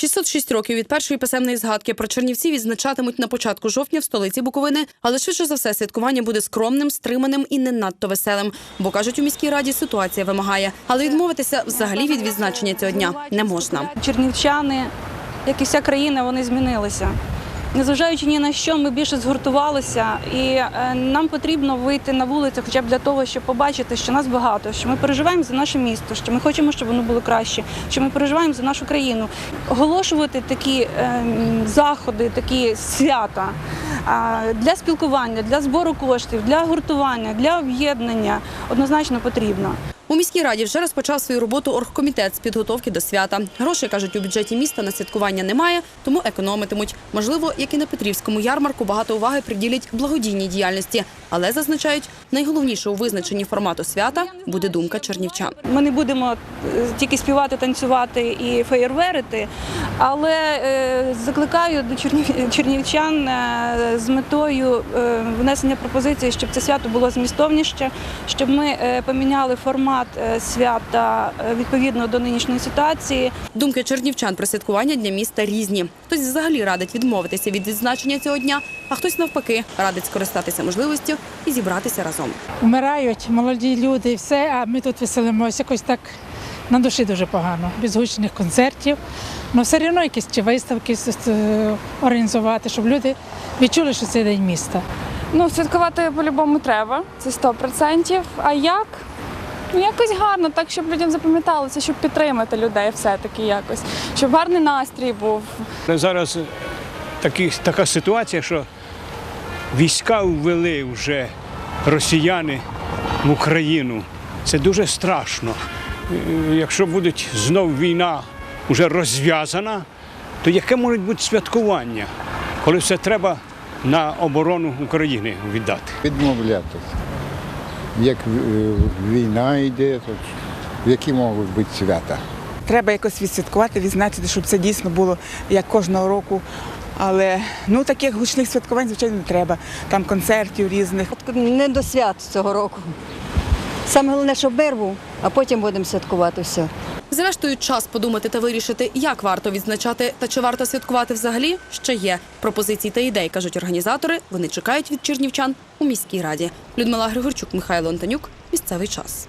606 років від першої писемної згадки про Чернівці відзначатимуть на початку жовтня в столиці Буковини, але швидше за все святкування буде скромним, стриманим і не надто веселим. Бо кажуть, у міській раді ситуація вимагає, але відмовитися взагалі від відзначення цього дня не можна. Чернівчани, як і вся країна, вони змінилися. Незважаючи ні на що, ми більше згуртувалися, і е, нам потрібно вийти на вулицю, хоча б для того, щоб побачити, що нас багато, що ми переживаємо за наше місто, що ми хочемо, щоб воно було краще, що ми переживаємо за нашу країну. Оголошувати такі е, заходи, такі свята для спілкування, для збору коштів, для гуртування, для об'єднання однозначно потрібно. У міській раді вже розпочав свою роботу оргкомітет з підготовки до свята. Грошей кажуть, у бюджеті міста на святкування немає, тому економитимуть. Можливо, як і на Петрівському ярмарку, багато уваги приділять благодійній діяльності, але зазначають, найголовніше у визначенні формату свята буде думка чернівчан. Ми не будемо е, тільки співати, танцювати і феєрверити, але е, закликаю до чернів- чернівчан е, з метою внесення пропозиції, щоб це свято було змістовніше, щоб ми поміняли формат е, свята е, відповідно до нинішньої ситуації. Думки чернівчан про святкування дня міста різні. Хтось взагалі радить відмовитися від відзначення цього дня, а хтось навпаки радить скористатися можливістю і зібратися разом. Вмирають молоді люди, і все, а ми тут веселимося. Якось так на душі дуже погано. Без гучних концертів. Ну все одно якісь чи виставки організувати, щоб люди відчули, що це день міста. Ну, святкувати по-любому треба, це 100%. А як? Ну, якось гарно, так, щоб людям запам'яталося, щоб підтримати людей все-таки якось, щоб гарний настрій був. Зараз такі, така ситуація, що війська ввели вже росіяни в Україну. Це дуже страшно. Е, Якщо буде знов війна вже розв'язана, то яке може бути святкування, коли все треба на оборону України віддати? відмовлятися. Як е, війна йде, то які можуть бути свята? Треба якось відсвяткувати, відзначити, щоб це дійсно було як кожного року. Але ну таких гучних святкувань, звичайно, не треба. Там концертів різних. не до свят цього року. Саме головне, щоб мир був, а потім будемо святкувати все. Зрештою, час подумати та вирішити, як варто відзначати та чи варто святкувати взагалі, ще є. Пропозицій та ідей, кажуть організатори, вони чекають від чернівчан у міській раді. Людмила Григорчук, Михайло Антонюк. Місцевий час.